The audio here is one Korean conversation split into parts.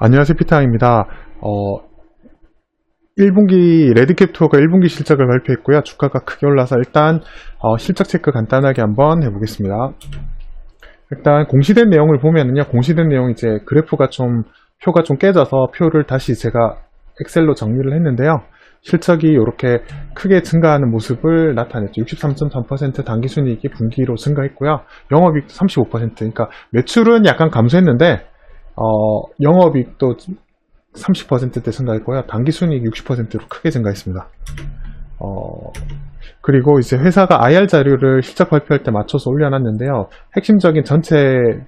안녕하세요. 피타입니다. 어, 1분기 레드캡 투어가 1분기 실적을 발표했고요. 주가가 크게 올라서 일단 어, 실적 체크 간단하게 한번 해보겠습니다. 일단 공시된 내용을 보면은요. 공시된 내용 이제 그래프가 좀 표가 좀 깨져서 표를 다시 제가 엑셀로 정리를 했는데요. 실적이 이렇게 크게 증가하는 모습을 나타냈죠. 63.3% 당기순이익이 분기로 증가했고요. 영업이익 35% 그러니까 매출은 약간 감소했는데 어, 영업이익도 30%대 증가했고요. 당기순이익 60%로 크게 증가했습니다. 어, 그리고 이제 회사가 IR 자료를 실적 발표할 때 맞춰서 올려놨는데요. 핵심적인 전체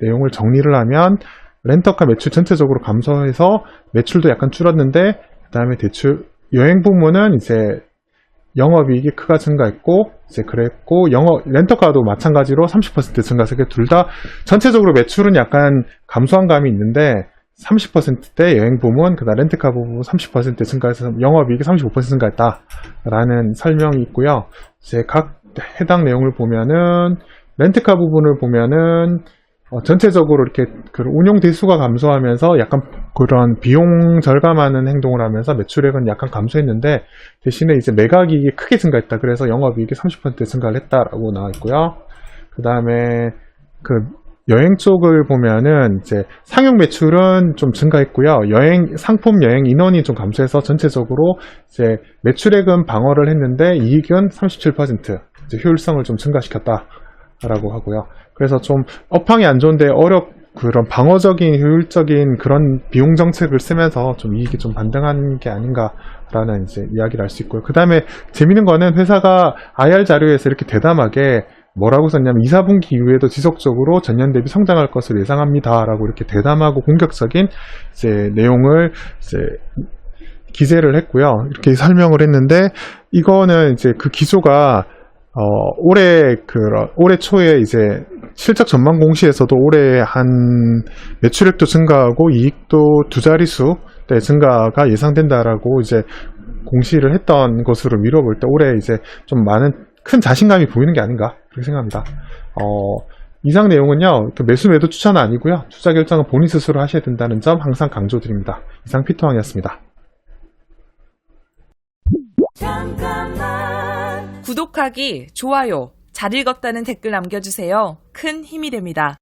내용을 정리를 하면 렌터카 매출 전체적으로 감소해서 매출도 약간 줄었는데 그 다음에 대출 여행 부문은 이제 영업이익이 크게 증가했고 이제 그랬고 영업 렌터카도 마찬가지로 30% 증가해서 둘 다 전체적으로 매출은 약간 감소한 감이 있는데 30%대 여행 부문 그다음 렌트카 부분 30% 증가해서 영업이익이 35% 증가했다라는 설명이 있고요. 이제 각 해당 내용을 보면은 렌트카 부분을 보면은 어, 전체적으로 이렇게 그 운용 대수가 감소하면서 약간 그런 비용 절감하는 행동을 하면서 매출액은 약간 감소했는데 대신에 이제 매각이익이 크게 증가했다. 그래서 영업이익이 30% 증가를 했다라고 나와 있고요. 그 다음에 그 여행 쪽을 보면은 이제 상용 매출은 좀 증가했고요. 여행 상품 여행 인원이 좀 감소해서 전체적으로 이제 매출액은 방어를 했는데 이익은 37% 이제 효율성을 좀 증가시켰다라고 하고요. 그래서 좀 업황이 안 좋은데 어렵 그런 방어적인 효율적인 그런 비용 정책을 쓰면서 좀 이익이 좀 반등한 게 아닌가라는 이제 이야기를 할수 있고요. 그 다음에 재밌는 거는 회사가 IR 자료에서 이렇게 대담하게 뭐라고 썼냐면 2, 4분기 이후에도 지속적으로 전년 대비 성장할 것을 예상합니다라고 이렇게 대담하고 공격적인 이제 내용을 이제 기재를 했고요. 이렇게 설명을 했는데 이거는 이제 그 기조가 어, 올해 그 올해 초에 이제 실적 전망 공시에서도 올해 한 매출액도 증가하고 이익도 두 자릿수 대 증가가 예상된다라고 이제 공시를 했던 것으로 미뤄볼 때 올해 이제 좀 많은 큰 자신감이 보이는 게 아닌가 그렇게 생각합니다. 어, 이상 내용은요 그 매수 매도 추천은 아니고요 투자 결정은 본인 스스로 하셔야 된다는 점 항상 강조드립니다. 이상 피터왕이었습니다. 구독하기, 좋아요, 잘 읽었다는 댓글 남겨주세요. 큰 힘이 됩니다.